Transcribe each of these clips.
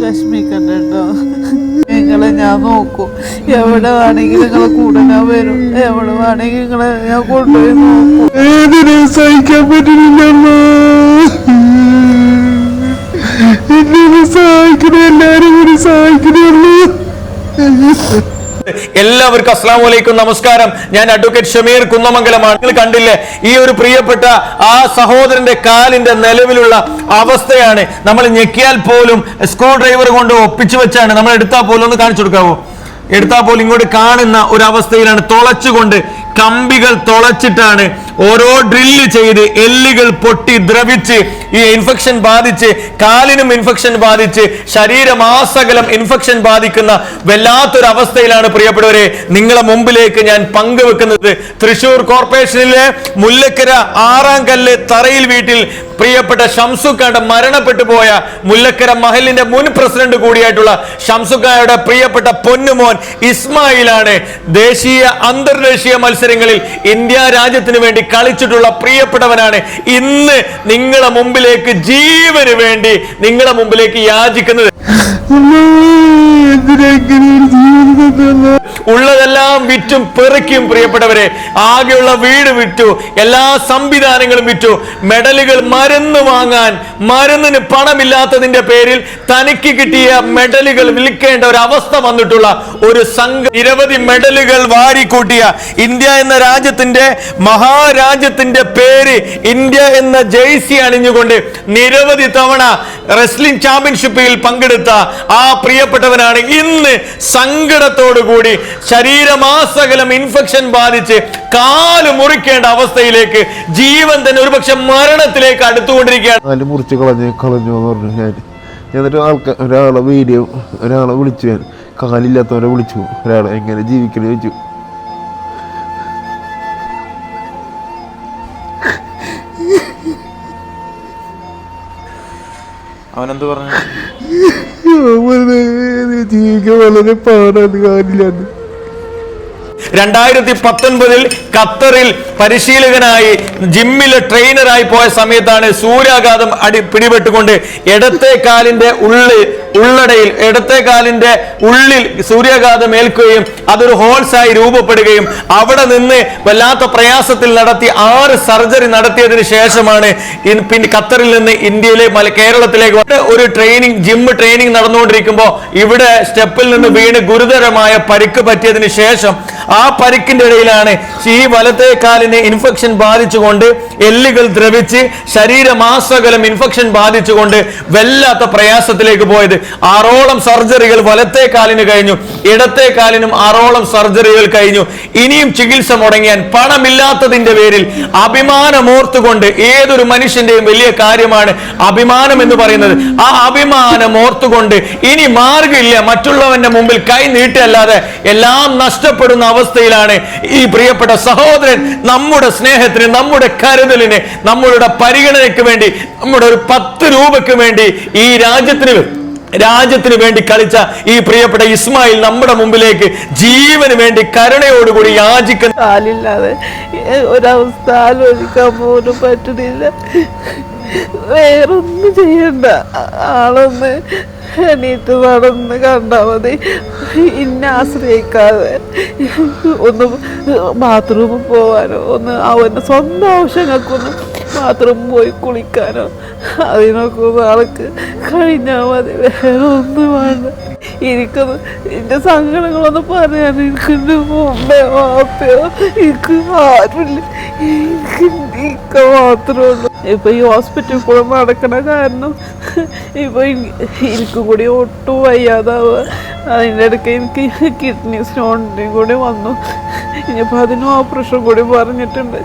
വിഷമിക്കണ്ട കേട്ടോ നിങ്ങളെ ഞാൻ നോക്കും. എവിടെ വേണമെങ്കിലും നിങ്ങളെ കൂടെ ഞാൻ വരും. എവിടെ വേണമെങ്കിൽ നിങ്ങളെ ഞാൻ കൊണ്ടുപോയി നോക്കും. ഏതിനെ സഹിക്കാൻ പറ്റുന്നില്ല എന്നെ സഹായിക്കണേ എല്ലാരും കൂടി സഹായിക്കണുള്ളൂ എല്ലാവർക്കും അസ്ലാം വലൈക്കും നമസ്കാരം. ഞാൻ അഡ്വക്കേറ്റ് ഷമീർ കുന്നമംഗലമാണ്. നിങ്ങൾ കണ്ടില്ലേ? ഈ ഒരു പ്രിയപ്പെട്ട ആ സഹോദരന്റെ കാലിന്റെ നിലവിലുള്ള അവസ്ഥയാണ്. നമ്മൾ ഞെക്കിയാൽ പോലും സ്ക്രൂ ഡ്രൈവർ കൊണ്ട് ഒപ്പിച്ചു വെച്ചാണ്. നമ്മൾ എടുത്താൽ പോലും ഒന്ന് കാണിച്ചു കൊടുക്കാവോ? എടുത്താൽ പോലും ഇങ്ങോട്ട് കാണുന്ന ഒരു അവസ്ഥയിലാണ്. തുളച്ചുകൊണ്ട് കമ്പികൾ തുളച്ചിട്ടാണ് ഓരോ ഡ്രില്ല് ചെയ്ത് എല്ലുകൾ പൊട്ടി ദ്രവിച്ച് ഈ ഇൻഫെക്ഷൻ ബാധിച്ച് കാലിനും ഇൻഫെക്ഷൻ ബാധിച്ച് ശരീരം ആസകലം ഇൻഫെക്ഷൻ ബാധിക്കുന്ന വല്ലാത്തൊരു അവസ്ഥയിലാണ് പ്രിയപ്പെട്ടവരെ നിങ്ങളെ മുമ്പിലേക്ക് ഞാൻ പങ്കുവെക്കുന്നത്. തൃശൂർ കോർപ്പറേഷനിലെ മുല്ലക്കര ആറാം കല്ല് തറയിൽ വീട്ടിൽ പ്രിയപ്പെട്ട ഷംസുക്കായുടെ മരണപ്പെട്ടു പോയ മുല്ലക്കര മഹലിന്റെ മുൻ പ്രസിഡന്റ് കൂടിയായിട്ടുള്ള ഷംസുക്കായുടെ പ്രിയപ്പെട്ട പൊന്നുമോൻ ഇസ്മായിലാണ് ദേശീയ അന്തർദേശീയ മത്സരങ്ങളിൽ ഇന്ത്യ രാജ്യത്തിന് വേണ്ടി കളിച്ചിട്ടുള്ള പ്രിയപ്പെട്ടവനാണ് ഇന്ന് നിങ്ങളെ മുമ്പിലേക്ക് ജീവന് വേണ്ടി നിങ്ങളെ മുമ്പിലേക്ക് യാചിക്കുന്നത്. ഉള്ളതെല്ലാം വിറ്റും പെറുക്കിയും പ്രിയപ്പെട്ടവരെ. ആകെയുള്ള വീട് വിറ്റു. എല്ലാ സംവിധാനങ്ങളും വിറ്റു. മെഡലുകൾ മരുന്ന് വാങ്ങാൻ മരുന്നിന് പണമില്ലാത്തതിന്റെ പേരിൽ തനിക്ക് കിട്ടിയ മെഡലുകൾ വിൽക്കേണ്ട ഒരു അവസ്ഥ വന്നിട്ടുള്ള ഒരു സംഘ നിരവധി മെഡലുകൾ വാരിക്കൂട്ടിയ ഇന്ത്യ എന്ന രാജ്യത്തിന്റെ മഹാരാജ്യത്തിന്റെ പേര് ഇന്ത്യ എന്ന ജേഴ്സി അണിഞ്ഞുകൊണ്ട് നിരവധി തവണ റെസ്ലിംഗ് ചാമ്പ്യൻഷിപ്പിൽ പങ്കെടുത്ത ആ പ്രിയപ്പെട്ടവനാണ് ഇന്ന് സങ്കടത്തോടു കൂടി ശരീരമാസകലം ഇൻഫെക്ഷൻ ബാധിച്ച് കാൽ മുറിക്കേണ്ട അവസ്ഥയിലേക്ക് ജീവൻ തന്നെ ഒരുപക്ഷെ മരണത്തിലേക്ക് അടുത്തുകൊണ്ടിരിക്കുകയാണ്. മുറിച്ച് കളഞ്ഞു കളഞ്ഞു എന്ന് പറഞ്ഞു ഞാൻ. എന്നിട്ട് ആൾക്കാർ ഒരാളെ വീഡിയോ ഒരാളെ വിളിച്ചു ഞാൻ. കാലില്ലാത്തവരെ വിളിച്ചു. ഒരാളെ എങ്ങനെ ജീവിക്കണേ ചോദിച്ചു. അവനെന്ത് പറഞ്ഞു? ജീവിക്കാൻ വളരെ പാടാണ് കാലില്ലാണ്ട് രണ്ടായിരത്തി പത്തൊൻപതിൽ ഖത്തറിൽ പരിശീലകനായി ജിമ്മിലെ ട്രെയിനറായി പോയ സമയത്താണ് സൂര്യാഘാതം അടി പിടിപെട്ടുകൊണ്ട് ഇടത്തെ കാലിന്റെ ഉള്ളിൽ ഉള്ളടയിൽ ഇടത്തെ കാലിന്റെ ഉള്ളിൽ സൂര്യാഘാതം ഏൽക്കുകയും അതൊരു ഹോൾസായി രൂപപ്പെടുകയും അവിടെ നിന്ന് വല്ലാത്ത പ്രയാസത്തിൽ നടത്തി ആറ് സർജറി നടത്തിയതിനു ശേഷമാണ് പിന്നെ ഖത്തറിൽ നിന്ന് ഇന്ത്യയിലെ മല കേരളത്തിലേക്ക് ഒരു ട്രെയിനിങ് ജിം ട്രെയിനിങ് നടന്നുകൊണ്ടിരിക്കുമ്പോൾ ഇവിടെ സ്റ്റെപ്പിൽ നിന്ന് വീണ് ഗുരുതരമായ പരിക്ക് പറ്റിയതിനു ശേഷം ആ പരിക്കിന്റെ ഇടയിലാണ് ഈ വലത്തെ കാലിനെ ഇൻഫെക്ഷൻ ബാധിച്ചുകൊണ്ട് എല്ലുകൾ ദ്രവിച്ച് ശരീരമാസകലം ഇൻഫെക്ഷൻ ബാധിച്ചുകൊണ്ട് വല്ലാത്ത പ്രയാസത്തിലേക്ക് പോയത്. ആറോളം സർജറികൾ വലത്തെ കാലിന് കഴിഞ്ഞു. ഇടത്തെ കാലിനും ആറോളം സർജറികൾ കഴിഞ്ഞു. ഇനിയും ചികിത്സ മുടങ്ങിയാൻ പണമില്ലാത്തതിന്റെ പേരിൽ അഭിമാനമോർത്തുകൊണ്ട് ഏതൊരു മനുഷ്യന്റെയും വലിയ കാര്യമാണ് അഭിമാനം എന്ന് പറയുന്നത്. ആ അഭിമാനം ഓർത്തുകൊണ്ട് ഇനി മാർഗമില്ല മറ്റുള്ളവന്റെ മുമ്പിൽ കൈ നീട്ടല്ലാതെ എല്ലാം നഷ്ടപ്പെടുന്ന അവസ്ഥയിലാണ് ഈ പ്രിയപ്പെട്ട സഹോദരൻ നമ്മുടെ സ്നേഹത്തിന് നമ്മുടെ കരുതലിന് നമ്മളുടെ പരിഗണനയ്ക്ക് വേണ്ടി നമ്മുടെ ഒരു പത്ത് രൂപയ്ക്ക് വേണ്ടി ഈ രാജ്യത്തിന് രാജ്യത്തിന് വേണ്ടി കളിച്ച ഈ പ്രിയപ്പെട്ട ഇസ്മായിൽ നമ്മുടെ മുമ്പിലേക്ക് ജീവന് വേണ്ടി കരുണയോടുകൂടി യാചിക്കുന്ന ഒരവസ്ഥ ആലോചിക്കാൻ പോലും പറ്റുന്നില്ല. വേറൊന്നും ചെയ്യണ്ട. ആളൊന്ന് എണീറ്റ് നടന്ന് കണ്ടാൽ മതി. ഇന്നെ ആശ്രയിക്കാതെ ഒന്ന് ബാത്റൂമിൽ പോവാനോ ഒന്ന് അവന്റെ സ്വന്തം ആവശ്യങ്ങൾക്കൊന്ന് ബാത്റൂമിൽ പോയി കുളിക്കാനോ? അതിനൊക്കെ ഒരാൾക്ക് കഴിഞ്ഞാൽ മതി വേറെ ഒന്നും വേണ്ട. എനിക്കത് എന്റെ സങ്കടങ്ങളൊന്നും പറയാൻ എനിക്കെന്റെ മുമ്പേ വാപ്പയോ എനിക്ക് ആരുമില്ല. എനിക്ക് ഇക്ക മാത്രമേ ഉള്ളൂ. ഇപ്പം ഈ ഹോസ്പിറ്റലിൽ കൂടെ നടക്കണ കാരണം ഇപ്പം എനിക്ക് എനിക്കും കൂടി ഒട്ടും വയ്യാതാവുക. അതിന്റെ ഇടയ്ക്ക് എനിക്ക് കിഡ്നി സ്റ്റോണിന്റെയും കൂടി വന്നു. ഇനിയിപ്പോൾ അതിനും ഓപ്പറേഷൻ കൂടി പറഞ്ഞിട്ടുണ്ട്.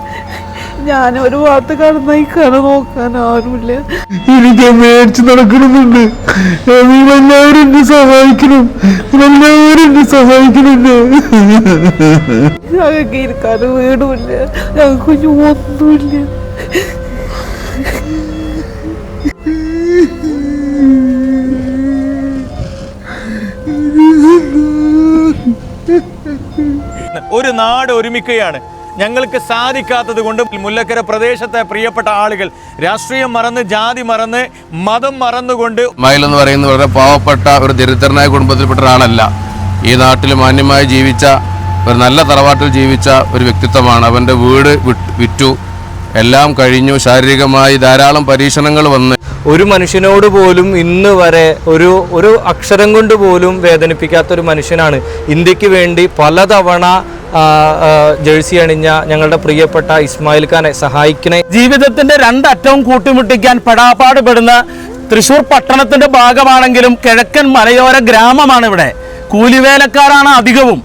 ഞാൻ ഒരു ഭാഗത്ത് കട നോക്കാൻ ആരുമില്ല. എനിക്ക് മേടിച്ച് നടക്കണമെന്നുണ്ട് നിങ്ങളെല്ലാവരും എന്നെ സഹായിക്കണം. നിങ്ങളെല്ലാവരും എന്നെ സഹായിക്കണല്ലേ ഞങ്ങൾക്ക് ഇരിക്കാൻ വീടുമില്ല. ഞങ്ങൾക്ക് കുഞ്ഞു ഒന്നുമില്ല. ഒരു നാട് ഒരുമിക്കുകയാണ്. ഞങ്ങൾക്ക് സാധിക്കാത്തത് കൊണ്ട് മുല്ലക്കര പ്രദേശത്തെ പ്രിയപ്പെട്ട ആളുകൾ രാഷ്ട്രീയം മറന്ന് ജാതി മറന്ന് മതം മറന്നുകൊണ്ട് മയിൽ എന്ന് പറയുന്നത് വളരെ പാവപ്പെട്ട ഒരു ദരിദ്രനായ കുടുംബത്തിൽപ്പെട്ട ഒരാളല്ല. ഈ നാട്ടിൽ മാന്യമായി ജീവിച്ച ഒരു നല്ല തറവാട്ടിൽ ജീവിച്ച ഒരു വ്യക്തിത്വമാണ്. അവന്റെ വീട് വിറ്റു. എല്ലാം കഴിഞ്ഞു. ശാരീരികമായി ധാരാളം പരീക്ഷണങ്ങൾ വന്ന്. ഒരു മനുഷ്യനോട് പോലും ഇന്ന് വരെ ഒരു ഒരു അക്ഷരം കൊണ്ട് പോലും വേദനിപ്പിക്കാത്ത ഒരു മനുഷ്യനാണ്. ഇന്ത്യയ്ക്ക് വേണ്ടി പലതവണ ജേഴ്സി അണിഞ്ഞ ഞങ്ങളുടെ പ്രിയപ്പെട്ട ഇസ്മായിൽ ഖാനെ സഹായിക്കണേ. ജീവിതത്തിന്റെ രണ്ടറ്റവും കൂട്ടിമുട്ടിക്കാൻ പെടാപ്പാട് പെടുന്ന തൃശൂർ പട്ടണത്തിന്റെ ഭാഗമാണെങ്കിലും കിഴക്കൻ മലയോര ഗ്രാമമാണ് ഇവിടെ കൂലിവേലക്കാരാണ് അധികവും.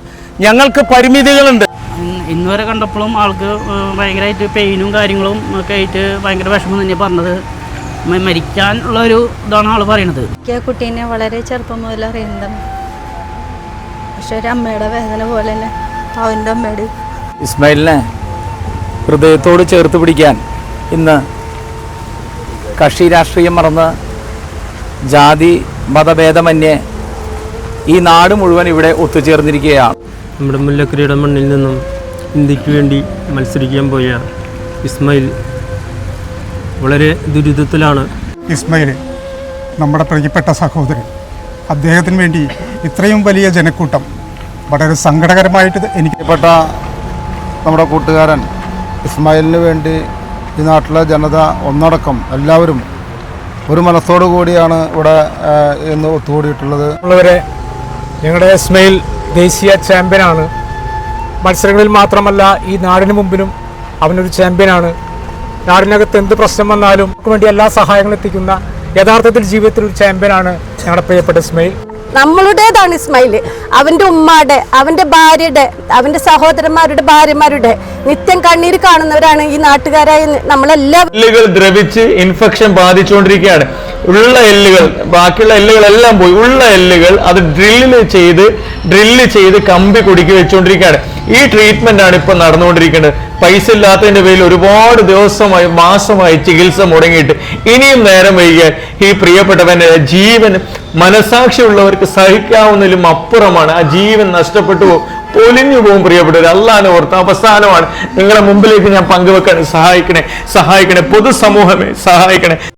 ഞങ്ങൾക്ക് പരിമിതികളുണ്ട്. ഇന്ന് ഇന്ന് വരെ കണ്ടപ്പോഴും ആൾക്ക് ഭയങ്കരമായിട്ട് പെയിനും കാര്യങ്ങളും ഒക്കെ ആയിട്ട് ഭയങ്കര വിഷമം തന്നെയാണ് പറഞ്ഞത്. മരിക്കാനുള്ള ഒരു ഇതാണ് ആൾ പറയണത്. എനിക്ക് കുട്ടീനെ വളരെ ചെറുപ്പം മുതൽ അറിയുന്നതാണ് പക്ഷെ ഒരു അമ്മയുടെ വേദന പോലെ തന്നെ അവന്റെ അമ്മയുടെ. ഇസ്മായിലിനെ ഹൃദയത്തോട് ചേർത്ത് പിടിക്കാൻ ഇന്ന് കക്ഷി രാഷ്ട്രീയം മറന്ന് ജാതി മതഭേദമന്യേ ഈ നാട് മുഴുവൻ ഇവിടെ ഒത്തുചേർന്നിരിക്കുകയാണ്. നമ്മുടെ മുല്ലക്കരയുടെ മണ്ണിൽ നിന്നും ഇന്ത്യയ്ക്ക് വേണ്ടി മത്സരിക്കാൻ പോയ ഇസ്മായിൽ വളരെ ദുരിതത്തിലാണ്. ഇസ്മയിൽ നമ്മുടെ പ്രിയപ്പെട്ട സഹോദരൻ അദ്ദേഹത്തിന് വേണ്ടി ഇത്രയും വലിയ ജനക്കൂട്ടം വളരെ സങ്കടകരമായിട്ട് എനിക്ക് പെട്ട നമ്മുടെ കൂട്ടുകാരൻ ഇസ്മായിലിന് വേണ്ടി ഈ നാട്ടിലെ ജനത ഒന്നടക്കം എല്ലാവരും ഒരു മനസ്സോടു കൂടിയാണ് ഇവിടെ എന്ന് ഇന്ന് ഒത്തുകൂടിയിട്ടുള്ളത്. ഉള്ളവരെ ഞങ്ങളുടെ ഇസ്മയിൽ ദേശീയ ചാമ്പ്യനാണ് മത്സരങ്ങളിൽ മാത്രമല്ല ഈ നാടിന് മുമ്പിലും അവനൊരു ചാമ്പ്യനാണ് നാടിനകത്ത് എന്ത് പ്രശ്നം വന്നാലും നമുക്ക് വേണ്ടി എല്ലാ സഹായങ്ങളും എത്തിക്കുന്ന യഥാർത്ഥത്തിൽ ജീവിതത്തിൽ ഒരു ചാമ്പ്യനാണ് ഞങ്ങളുടെ പ്രിയപ്പെട്ട ഇസ്മയിൽ. നമ്മളുടേതാണ് ഇസ്മയിൽ. അവന്റെ ഉമ്മാടെ അവന്റെ ഭാര്യയുടെ അവന്റെ സഹോദരന്മാരുടെ ഭാര്യമാരുടെ നിത്യം കണ്ണീര് കാണുന്നവരാണ് ഈ നാട്ടുകാരായ നമ്മളെല്ലാം. എല്ലുകൾ ദ്രവിച്ച് ഇൻഫെക്ഷൻ ബാധിച്ചുകൊണ്ടിരിക്കുകയാണ്. ഉള്ള എല്ലുകൾ ബാക്കിയുള്ള എല്ലുകളെല്ലാം പോയി. ഉള്ള എല്ലുകൾ അത് ഡ്രില്ല് ചെയ്ത് ഡ്രില്ല് ചെയ്ത് കമ്പി കുടുക്കി വെച്ചുകൊണ്ടിരിക്കുകയാണ്. ഈ ട്രീറ്റ്മെന്റ് ആണ് ഇപ്പൊ നടന്നുകൊണ്ടിരിക്കുന്നത്. പൈസ ഇല്ലാത്തതിന്റെ പേരിൽ ഒരുപാട് ദിവസമായി മാസമായി ചികിത്സ മുടങ്ങിയിട്ട് ഇനിയും നേരം വൈകിയാൽ ഈ പ്രിയപ്പെട്ടവന്റെ ജീവൻ മനസാക്ഷിയുള്ളവർക്ക് സഹിക്കാവുന്നതിലും അപ്പുറമാണ്. ആ ജീവൻ നഷ്ടപ്പെട്ടു പൊലിഞ്ഞു പോകും പ്രിയപ്പെട്ടവർ അള്ളാനെ ഓർത്ത് അവസാനമാണ്. നിങ്ങളുടെ മുമ്പിലേക്ക് ഞാൻ പങ്കുവെക്കാൻ സഹായിക്കണേ. സഹായിക്കണേ. പൊതുസമൂഹമേ സഹായിക്കണേ.